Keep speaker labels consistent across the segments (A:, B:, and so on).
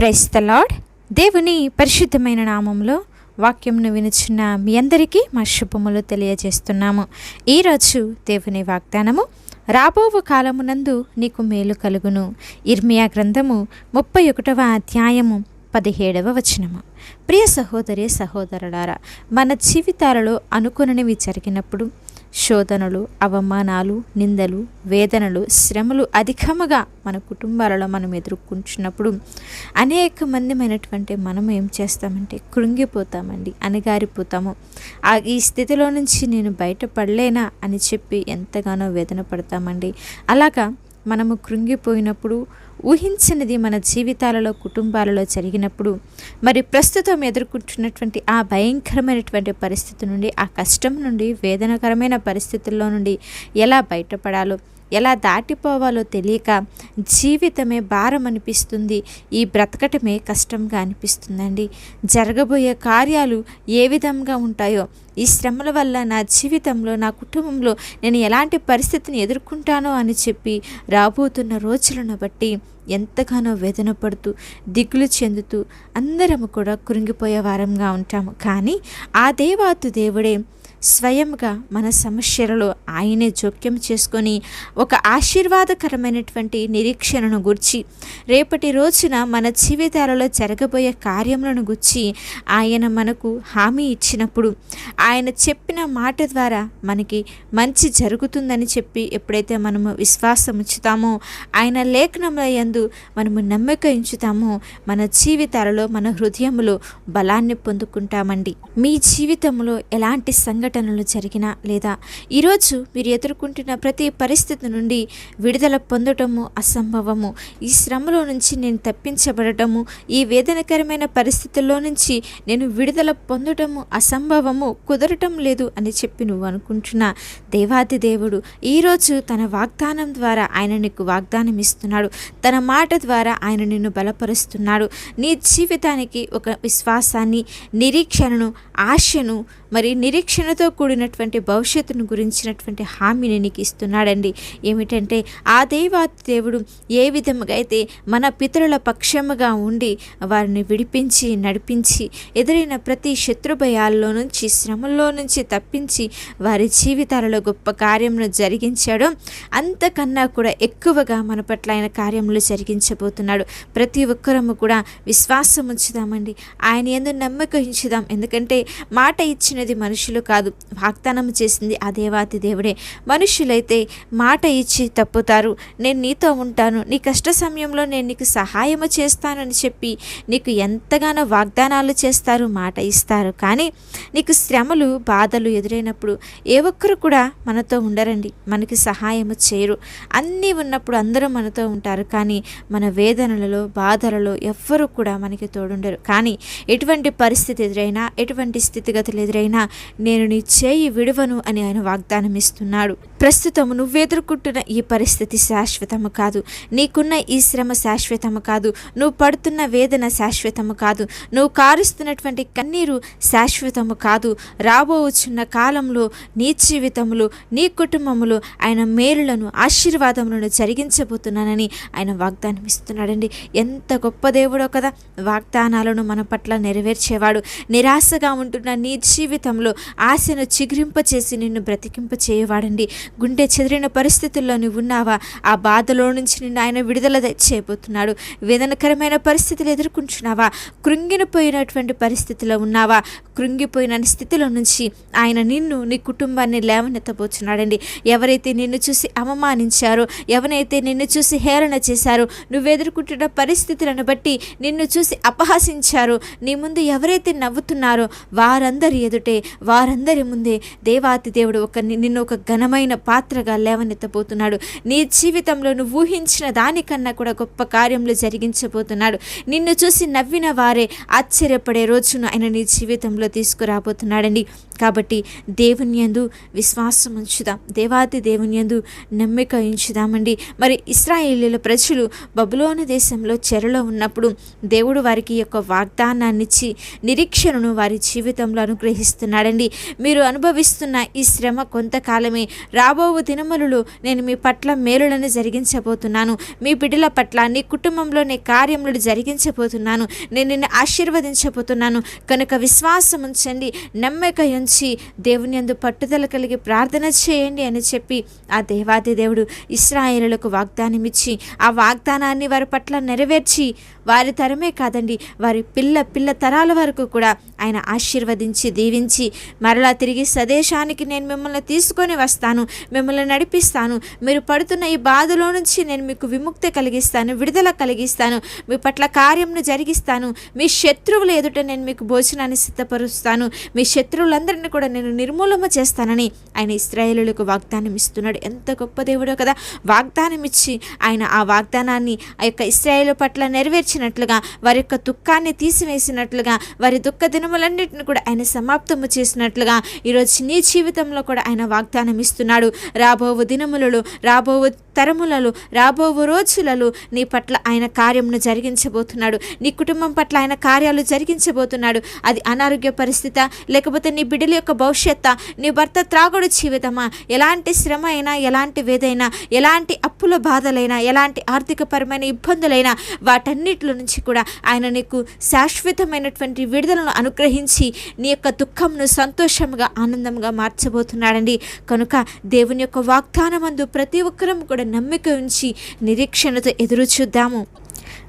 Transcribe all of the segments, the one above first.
A: Price the lord దేవుని పరిశుద్ధమైన నామంలో వాక్యంను వినుచున్న మీ అందరికీ మా శుభములు తెలియజేస్తున్నాము. ఈరోజు దేవుని వాగ్దానము రాబోవు కాలమునందు నీకు మేలు కలుగును. ఇర్మియా గ్రంథము ముప్పై ఒకటవ అధ్యాయము పదిహేడవ వచనము. ప్రియ సహోదరి సహోదరులారా మన జీవితాలలో అనుకుననివి జరిగినప్పుడు శోధనలు అవమానాలు నిందలు వేదనలు శ్రమలు అధికముగా మన కుటుంబాలలో మనం ఎదుర్కొంటున్నప్పుడు అనేక మందిమైనటువంటి మనం ఏం చేస్తామంటే కృంగిపోతామండి అణగారిపోతాము. ఆ ఈ స్థితిలో నుంచి నేను బయటపడలేనా అని చెప్పి ఎంతగానో వేదన పడతామండి. అలాగా మనము కృంగిపోయినప్పుడు ఊహించినది మన జీవితాలలో కుటుంబాలలో జరిగినప్పుడు మరి ప్రస్తుతం ఎదుర్కొంటున్నటువంటి ఆ భయంకరమైనటువంటి పరిస్థితి నుండి ఆ కష్టం నుండి వేదనకరమైన పరిస్థితుల్లో నుండి ఎలా బయటపడాలో ఎలా దాటిపోవాలో తెలియక జీవితమే భారం అనిపిస్తుంది ఈ బ్రతకటమే కష్టంగా అనిపిస్తుందండి. జరగబోయే కార్యాలు ఏ విధంగా ఉంటాయో ఈ శ్రమల వల్ల నా జీవితంలో నా కుటుంబంలో నేను ఎలాంటి పరిస్థితిని ఎదుర్కొంటానో అని చెప్పి రాబోతున్న రోజులను బట్టి ఎంతగానో వేదన పడుతూ దిగులు చెందుతూ అందరము కూడా కురింగిపోయే వారంగా ఉంటాము. కానీ ఆ దేవాతు దేవుడే స్వయంగా మన సమస్యలలో ఆయనే జోక్యం చేసుకొని ఒక ఆశీర్వాదకరమైనటువంటి నిరీక్షణను గుర్చి రేపటి రోజున మన జీవితాలలో జరగబోయే కార్యములను గుర్చి ఆయన మనకు హామీ ఇచ్చినప్పుడు ఆయన చెప్పిన మాట ద్వారా మనకి మంచి జరుగుతుందని చెప్పి ఎప్పుడైతే మనము విశ్వాసం ఉంచుతామో ఆయన లేఖనముల యందు మనము నమ్మక ఉంచుతామో మన జీవితాలలో మన హృదయములో బలాన్ని పొందుకుంటామండి. మీ జీవితంలో ఎలాంటి సంఘటనలు జరిగినా లేదా ఈరోజు మీరు ఎదుర్కొంటున్న ప్రతి పరిస్థితి నుండి విడుదల పొందటము అసంభవము. ఈ శ్రమలో నుంచి నేను తప్పించబడటము ఈ వేదనకరమైన పరిస్థితుల్లో నుంచి నేను విడుదల పొందటము అసంభవము కుదరటం లేదు అని చెప్పి నువ్వు అనుకుంటున్నా. దేవాది దేవుడు ఈరోజు తన వాగ్దానం ద్వారా ఆయన నీకు వాగ్దానం ఇస్తున్నాడు. తన మాట ద్వారా ఆయన నిన్ను బలపరుస్తున్నాడు. నీ జీవితానికి ఒక విశ్వాసాన్ని నిరీక్షణను ఆశను మరి నిరీక్షణతో కూడినటువంటి భవిష్యత్తును గురించినటువంటి హామీని నీకు ఇస్తున్నాడండి. ఏమిటంటే ఆ దేవాతి దేవుడు ఏ విధముగా అయితే మన పితరుల పక్షముగా ఉండి వారిని విడిపించి నడిపించి ఎదురైన ప్రతి శత్రుభయాల్లో నుంచి శ్రమల్లో నుంచి తప్పించి వారి జీవితాలలో గొప్ప కార్యమును జరిగించాడో. అంతకన్నా కూడా ఎక్కువగా మన పట్ల ఆయన కార్యములు జరిగించబోతున్నాడు. ప్రతి ఒక్కరము కూడా విశ్వాసం ఉంచుదామండి ఆయన ఎందు నమ్మకం ఉంచుదాం. ఎందుకంటే మాట ఇచ్చినది మనుషులు కాదు. వాగ్దానం చేసింది ఆ దేవాతి దేవుడే. మనుషులైతే మాట ఇచ్చి తప్పుతారు. నేను నీతో ఉంటాను. నీ కష్ట సమయంలో నేను నీకు సహాయము చేస్తానని చెప్పి నీకు ఎంతగానో వాగ్దానాలు చేస్తారు మాట ఇస్తారు. కానీ నీకు శ్రమలు బాధలు ఎదురైనప్పుడు ఏ ఒక్కరు కూడా మనతో ఉండరండి. మనకి సహాయము చేయరు. అన్నీ ఉన్నప్పుడు అందరూ మనతో ఉంటారు. కానీ మన వేదనలలో బాధలలో ఎవ్వరూ కూడా మనకి తోడుండరు. కానీ ఎటువంటి పరిస్థితి ఎదురైనా ఎటువంటి స్థితిగతులు ఎదురైనా నేను నీ చేయి విడువను అని ఆయన వాగ్దానం ఇస్తున్నాడు ప్రస్తుతం నువ్వు ఎదుర్కొంటున్న ఈ పరిస్థితి శాశ్వతము కాదు. నీకున్న ఈ శ్రమ శాశ్వతము కాదు. నువ్వు పడుతున్న వేదన శాశ్వతము కాదు. నువ్వు కారుస్తున్నటువంటి కన్నీరు శాశ్వతము కాదు. రాబోచున్న కాలంలో నీ జీవితంలో నీ కుటుంబములు ఆయన మేలులను ఆశీర్వాదములను జరిగించబోతున్నానని ఆయన వాగ్దానం ఇస్తున్నాడండి ఎంత గొప్ప దేవుడో కదా! వాగ్దానాలను మన పట్ల నెరవేర్చేవాడు. నిరాశగా ఉంటున్న నీ జీవితంలో ఆశ సమస్యను చిగురింపచేసి నిన్ను బ్రతికింప చేయవాడండి గుండె చెదిరిన పరిస్థితుల్లో నువ్వు ఉన్నావా ఆ బాధలో నుంచి నిన్ను ఆయన విడుదల చేయబోతున్నాడు. వేదనకరమైన పరిస్థితులు ఎదుర్కొంటున్నావా? కృంగినపోయినటువంటి పరిస్థితిలో ఉన్నావా? కృంగిపోయిన స్థితిలో నుంచి ఆయన నిన్ను నీ కుటుంబాన్ని లేవనెత్తబోతున్నాడండి. ఎవరైతే నిన్ను చూసి అవమానించారో ఎవరైతే నిన్ను చూసి హేళన చేశారో నువ్వు ఎదుర్కొంటున్న పరిస్థితులను బట్టి నిన్ను చూసి అపహాసించారో నీ ముందు ఎవరైతే నవ్వుతున్నారో వారందరి ఎదుటే వారందరి ముందే దేవాతి దేవుడు ఒక నిన్ను ఒక ఘనమైన పాత్రగా లేవనెత్తబోతున్నాడు. నీ జీవితంలో నువ్వు ఊహించిన దానికన్నా కూడా గొప్ప కార్యములు జరిగించబోతున్నాడు. నిన్ను చూసి నవ్విన వారే ఆశ్చర్యపడే రోజును ఆయన నీ జీవితంలో తీసుకురాబోతున్నాడండి. కాబట్టి దేవుని యందు విశ్వాసం ఉంచుదాం. దేవాది దేవుని యందు నమ్మిక ఉంచుదామండి. మరి ఇస్రాయేలీల ప్రజలు బబులోని దేశంలో చెరలో ఉన్నప్పుడు దేవుడు వారికి యొక్క వాగ్దానాన్నిచ్చి నిరీక్షణను వారి జీవితంలో అనుగ్రహిస్తున్నాడండి. మీరు అనుభవిస్తున్న ఈ శ్రమ కొంతకాలమే. రాబో దినములలో నేను మీ పట్ల మేలులను జరిగించబోతున్నాను. మీ బిడ్డల పట్ల నీ కుటుంబంలో నీ కార్యములను జరిగించబోతున్నాను. నేను నిన్ను ఆశీర్వదించబోతున్నాను. కనుక విశ్వాసం ఉంచండి నమ్మక ఉంచి దేవుని యందు పట్టుదల కలిగి ప్రార్థన చేయండి అని చెప్పి ఆ దేవాది దేవుడు ఇస్రాయేలులకు వాగ్దానం ఇచ్చి ఆ వాగ్దానాన్ని వారి పట్ల నెరవేర్చి వారి తరమే కాదండి వారి పిల్ల పిల్ల తరాల వరకు కూడా ఆయన ఆశీర్వదించి దీవించి మరలా తిరిగి స్వదేశానికి నేను మిమ్మల్ని తీసుకొని వస్తాను మిమ్మల్ని నడిపిస్తాను. మీరు పడుతున్న ఈ బాధలో నుంచి నేను మీకు విముక్తి కలిగిస్తాను విడుదల కలిగిస్తాను. మీ పట్ల కార్యంను జరిగిస్తాను. మీ శత్రువులు ఎదుట నేను మీకు భోజనాన్ని సిద్ధపరుస్తాను. మీ శత్రువులందరినీ కూడా నేను నిర్మూలన చేస్తానని ఆయన ఇస్రాయేలులకు వాగ్దానం ఇస్తున్నాడు. ఎంత గొప్ప దేవుడో కదా! వాగ్దానం ఇచ్చి ఆయన ఆ వాగ్దానాన్ని ఆ యొక్క ఇస్రాయేల్ పట్ల నెరవేర్చినట్లుగా వారి యొక్క దుఃఖాన్ని తీసివేసినట్లుగా వారి దుఃఖ దినములన్నింటిని కూడా ఆయన సమాప్తము చేసినట్లుగా ఈరోజు నీ జీవితంలో కూడా ఆయన వాగ్దానం ఇస్తున్నాడు. రాబోవు దినములలో రాబోవు తరములలో రాబోవు రోజులలో నీ పట్ల ఆయన కార్యంను జరిగించబోతున్నాడు. నీ కుటుంబం పట్ల ఆయన కార్యాలు జరిగించబోతున్నాడు. అది అనారోగ్య పరిస్థితి లేకపోతే నీ బిడ్డల యొక్క భవిష్యత్ నీ భర్త త్రాగుడు జీవితమా? ఎలాంటి శ్రమ అయినా ఎలాంటి వేదైనా ఎలాంటి అప్పుల బాధలైనా ఎలాంటి ఆర్థికపరమైన ఇబ్బందులైనా వాటన్నిటిలో నుంచి కూడా ఆయన నీకు శాశ్వతమైనటువంటి విడుదలను అనుగ్రహించి నీ యొక్క దుఃఖంను సంతోషం సంతోషంగా ఆనందంగా మార్చబోతున్నాడండి. కనుక దేవుని యొక్క వాగ్దానమందు ప్రతి ఒక్కరం కూడా నమ్మిక ఉంచి నిరీక్షణతో ఎదురు చూద్దాము.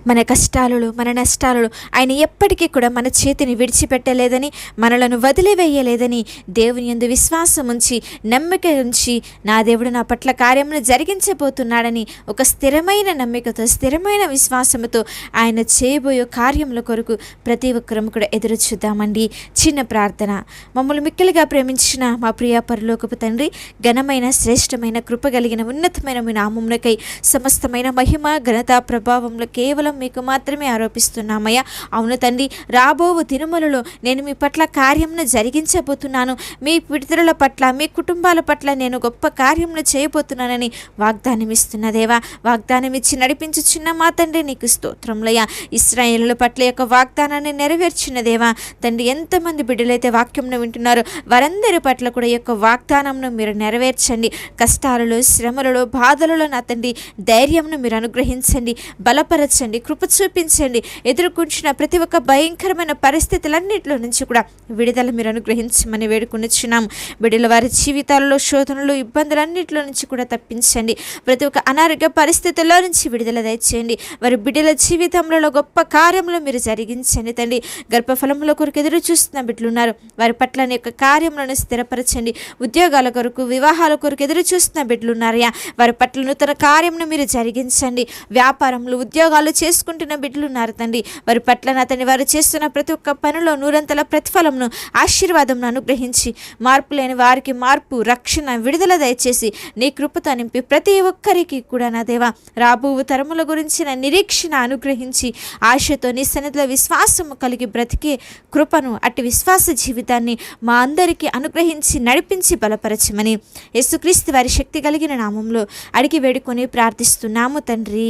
A: మన కష్టాలలో మన నష్టాలలో ఆయన ఎప్పటికీ కూడా మన చేతిని విడిచిపెట్టలేదని మనలను వదిలివేయలేదని దేవుని యందు విశ్వాసం ఉంచి నమ్మిక ఉంచి నా దేవుడు నా పట్ల కార్యమును జరిగించబోతున్నాడని ఒక స్థిరమైన నమ్మికతో స్థిరమైన విశ్వాసముతో ఆయన చేయబోయే కార్యముల కొరకు ప్రతి ఒక్కరం కూడా ఎదురు చూద్దామండి. చిన్న ప్రార్థన. మమ్మల్ని మిక్కిలిగా ప్రేమించిన మా ప్రియ పరలోకపు తండ్రి ఘనమైన శ్రేష్టమైన కృప కలిగిన ఉన్నతమైన మీ నామములకై సమస్తమైన మహిమ ఘనత ప్రభావంలో కేవలం మీకు మాత్రమే ఆరోపిస్తున్నామయ్యా. అవును తండ్రి రాబోవు తిరుమలలో నేను మీ పట్ల కార్యంను జరిగించబోతున్నాను. మీ పితరుల పట్ల మీ కుటుంబాల పట్ల నేను గొప్ప కార్యంను చేయబోతున్నానని వాగ్దానం ఇస్తున్న దేవా వాగ్దానం ఇచ్చి నడిపించుచున్న మా తండ్రి నీకు స్తోత్రంలయ్యా ఇస్రాయేళ్ళ పట్ల యొక్క వాగ్దానాన్ని నెరవేర్చిన దేవా తండ్రి ఎంతమంది బిడ్డలైతే వాక్యంను వింటున్నారో వారందరి పట్ల కూడా యొక్క వాగ్దానంను మీరు నెరవేర్చండి. కష్టాలలో శ్రమలలో బాధలలో నా తండ్రి ధైర్యంను మీరు అనుగ్రహించండి బలపరచండి కృప చూపించండి. ఎదుర్కొంచిన ప్రతి ఒక్క భయంకరమైన పరిస్థితులన్నింటిలో నుంచి కూడా విడుదల మీరు అనుగ్రహించమని వేడుకొనిచ్చున్నాం బిడ్డల వారి జీవితాలలో శోధనలు ఇబ్బందులన్నింటిలో నుంచి కూడా తప్పించండి. ప్రతి ఒక్క అనారోగ్య పరిస్థితుల్లో నుంచి విడుదల దయచేయండి. వారి బిడ్డల జీవితంలో గొప్ప కార్యములు మీరు జరిగించండి తండ్రి. గర్భఫలముల కొరకు ఎదురు చూస్తున్న బిడ్డలు ఉన్నారు. వారి పట్ల యొక్క కార్యములను స్థిరపరచండి. ఉద్యోగాల కొరకు వివాహాల కొరకు ఎదురు చూస్తున్న బిడ్డలున్నారయ్యా వారి పట్ల నూతన కార్యమును మీరు జరిగించండి. వ్యాపారంలో ఉద్యోగాలు చేసుకుంటున్న బిడ్డలు ఉన్నారు తండ్రి. వారి పట్ల నా తండ్రి వారు చేస్తున్న ప్రతి ఒక్క పనిలో నూరంతల ప్రతిఫలంను ఆశీర్వాదంను అనుగ్రహించి మార్పు లేని వారికి మార్పు రక్షణ విడుదల దయచేసి నీ కృపతో నింపి ప్రతి ఒక్కరికి కూడా నా దేవ రాబో తరముల గురించిన నిరీక్షణ అనుగ్రహించి ఆశతో నీ సన్నిధిలో విశ్వాసము కలిగి బ్రతికే కృపను అట్టి విశ్వాస జీవితాన్ని మా అందరికీ అనుగ్రహించి నడిపించి బలపరచమని యేసుక్రీస్తు వారి శక్తి కలిగిన నామంలో అడిగి వేడుకొని ప్రార్థిస్తున్నాము తండ్రి.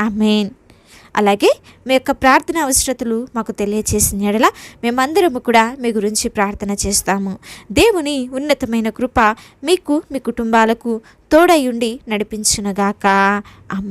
A: ఆమెన్. అలాగే మీ యొక్క ప్రార్థన అవసరతలు మాకు తెలియచేసిన ఎడల మేమందరము కూడా మీ గురించి ప్రార్థన చేస్తాము. దేవుని ఉన్నతమైన కృప మీకు మీ కుటుంబాలకు తోడయుండి నడిపించునగాక అమ్మ